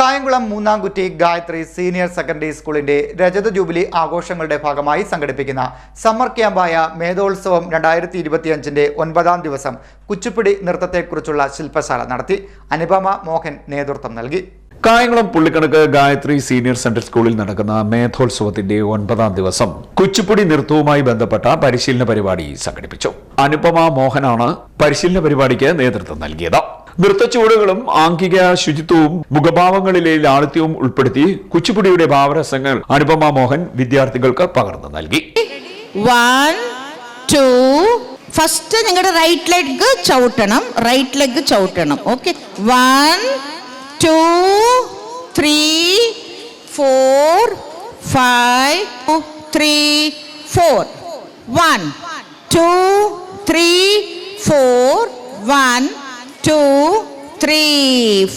Kayamkulam Moonnamkutty Gayathri senior secondary സ്കൂളിന്റെ രജത jubilee ആഘോഷങ്ങളുടെ ഭാഗമായി സംഘടിപ്പിക്കുന്ന സമ്മർ ക്യാമ്പായ മേധോത്സവം രണ്ടായിരത്തി ഇരുപത്തിയഞ്ചിന്റെ ഒൻപതാം ദിവസം കുച്ചിപ്പിടി നൃത്തത്തെക്കുറിച്ചുള്ള ശില്പശാല നടത്തി അനുപമ മോഹൻ നേതൃത്വം നൽകി. കായംകുളം പുള്ളിക്കണക്ക് ഗായത്രി സീനിയർ സെൻട്രൽ സ്കൂളിൽ നടക്കുന്ന മേധോത്സവത്തിന്റെ ഒൻപതാം ദിവസം കുച്ചിപ്പുടി നൃത്തവുമായി ബന്ധപ്പെട്ട പരിശീലന പരിപാടി സംഘടിപ്പിച്ചു. അനുപമ മോഹനാണ് പരിശീലന പരിപാടിക്ക് നേതൃത്വം നൽകിയത്. നൃത്തച്ചുവടുകളും ആംഗിക ശുചിത്വവും മുഖഭാവങ്ങളിലെ ലാളിത്യവും ഉൾപ്പെടുത്തി കുച്ചിപ്പുടിയുടെ ഭാവരസങ്ങൾ അനുപമ മോഹൻ വിദ്യാർത്ഥികൾക്ക് പകർന്നു നൽകി. വൺ ടു ഫസ്റ്റ് നിങ്ങളുടെ റൈറ്റ് ലെഗ് ചവിട്ടണം. Right leg ചവിട്ടണം. Okay one two three four five three four one two three four one two three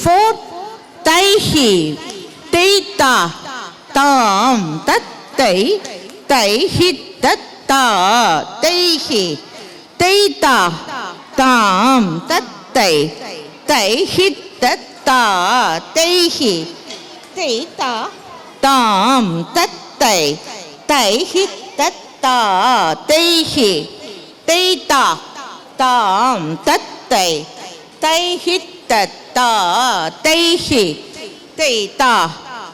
four తైః తేత తాం తత్తై తైః తత్త తైః తేత తాం తత్తై తైః తత్త తైః తేత తాం తత్తై తైః తత్త తైః తేత తాం తత్తై തെയ്ത്ത താം തത്തൈ തൈഹി തത്ത തൈഹി തെയ്ത്ത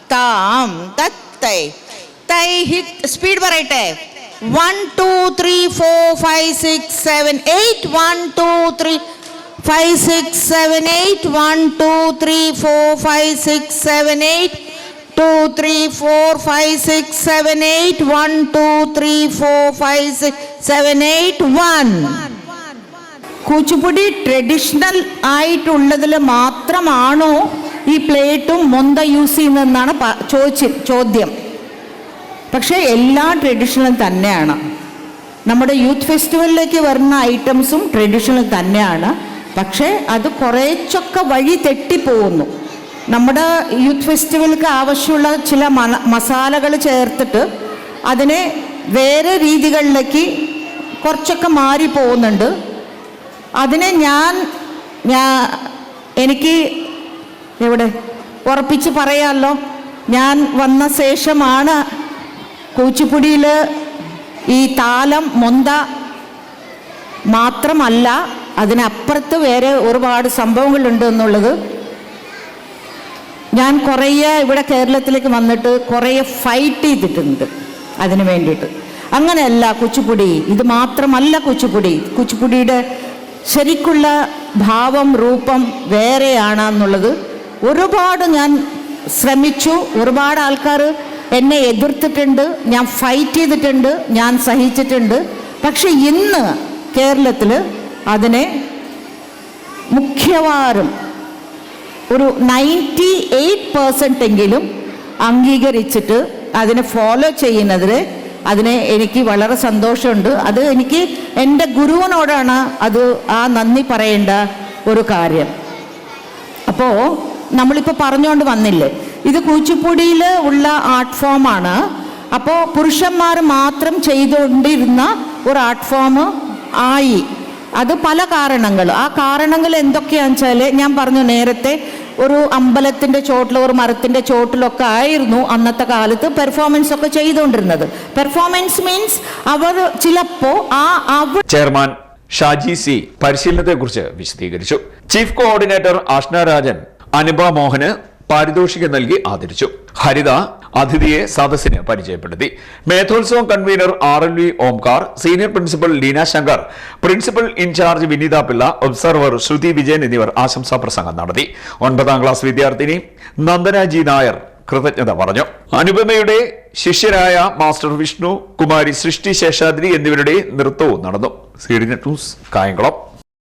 താം തത്തൈ തൈഹി സ്പീഡ് പറയട്ടെ one two three four five six seven eight one two three five six seven eight one two three four five six seven eight two three four five six seven eight one two three four five six seven eight one Kuchipudi traditional ആയിട്ടുള്ളതിൽ മാത്രമാണോ ഈ പ്ലേറ്റും മൊന്ത use ചെയ്യുന്നതെന്നാണ് ചോദിച്ച ചോദ്യം. പക്ഷേ എല്ലാ ട്രഡീഷണലും തന്നെയാണ്. നമ്മുടെ youth ഫെസ്റ്റിവലിലേക്ക് വരുന്ന ഐറ്റംസും ട്രഡീഷണൽ തന്നെയാണ്. പക്ഷേ അത് കുറേച്ചൊക്കെ വഴി തെറ്റിപ്പോകുന്നു. നമ്മുടെ യൂത്ത് ഫെസ്റ്റിവലിക്ക് ആവശ്യമുള്ള ചില മസാലകൾ ചേർത്തിട്ട് അതിനെ വേറെ രീതികളിലേക്ക് കുറച്ചൊക്കെ മാറി പോകുന്നുണ്ട് അതിനെ ഞാൻ ഞാൻ എനിക്ക് എവിടെ? ഉറപ്പിച്ച് പറയാമല്ലോ ഞാൻ വന്ന ശേഷമാണ് കൂച്ചിപ്പുടിയിൽ ഈ താലം മൊന്ത മാത്രമല്ല അതിനപ്പുറത്ത് വേറെ ഒരുപാട് സംഭവങ്ങളുണ്ട് എന്നുള്ളത്. ഞാൻ കുറേ ഇവിടെ കേരളത്തിലേക്ക് വന്നിട്ട് കുറേ ഫൈറ്റ് ചെയ്തിട്ടുണ്ട് അതിന് വേണ്ടിയിട്ട്. അങ്ങനെയല്ല കുച്ചിപ്പുടി ഇത് മാത്രമല്ല കുച്ചിപ്പുടി കുച്ചിപ്പുടിയുടെ ശരിക്കുള്ള ഭാവം രൂപം വേറെയാണ് എന്നുള്ളത് ഒരുപാട് ഞാൻ ശ്രമിച്ചു. ഒരുപാട് ആൾക്കാർ എന്നെ എതിർത്തിട്ടുണ്ട്. ഞാൻ ഫൈറ്റ് ചെയ്തിട്ടുണ്ട്. ഞാൻ സഹിച്ചിട്ടുണ്ട്. പക്ഷെ ഇന്ന് കേരളത്തിൽ അതിനെ മുഖ്യവാറും ഒരു നയന്റി എയ്റ്റ് പെർസെന്റ് എങ്കിലും അംഗീകരിച്ചിട്ട് അതിനെ ഫോളോ ചെയ്യുന്നതിൽ അതിന് എനിക്ക് വളരെ സന്തോഷമുണ്ട്. അത് എനിക്ക് എന്റെ ഗുരുവിനോടാണ് അത് ആ നന്ദി പറയേണ്ട ഒരു കാര്യം. അപ്പോൾ നമ്മളിപ്പോൾ പറഞ്ഞുകൊണ്ട് വന്നില്ലേ? ഇത് കൂച്ചിപ്പുടിയിൽ ഉള്ള ആർട്ട് ഫോമാണ് അപ്പോൾ പുരുഷന്മാർ മാത്രം ചെയ്തുകൊണ്ടിരുന്ന ഒരു ആർട്ട് ഫോം ആയി. അത് പല കാരണങ്ങൾ ആ കാരണങ്ങൾ എന്തൊക്കെയാണെന്ന് വെച്ചാൽ ഞാൻ പറഞ്ഞു നേരത്തെ ഒരു അമ്പലത്തിന്റെ ചോട്ടിലോ ഒരു മരത്തിന്റെ ചോട്ടിലൊക്കെ ആയിരുന്നു അന്നത്തെ കാലത്ത് പെർഫോമൻസ് ഒക്കെ ചെയ്തുകൊണ്ടിരുന്നത്. പെർഫോമൻസ് മീൻസ് അവർ ചിലപ്പോ ആ അവർ ചെയർമാൻ ഷാജി സി പരിശീലനത്തെക്കുറിച്ച് വിശദീകരിച്ചു. ചീഫ് കോർഡിനേറ്റർ ആഷ്ന രാജൻ അനുപ മോഹന് പാരിതോഷികം നൽകി ആദരിച്ചു. ഹരിത അതിഥിയെ സദസ്സിന് പരിചയപ്പെടുത്തി. മേധോത്സവം convener R L V Omkar senior principal Leena Shankar principal in-charge Vineetha Pillai observer Shruthi Vijayan എന്നിവർ ആശംസാ പ്രസംഗം നടത്തി. ഒൻപതാം ക്ലാസ് വിദ്യാർത്ഥിനി നന്ദന ജി നായർ കൃതജ്ഞത പറഞ്ഞു. അനുപമയുടെ ശിഷ്യരായ മാസ്റ്റർ വിഷ്ണു കുമാരി സൃഷ്ടി ശേഷാദ്രി എന്നിവരുടെ നൃത്തവും നടന്നു. C D net news Kayamkulam.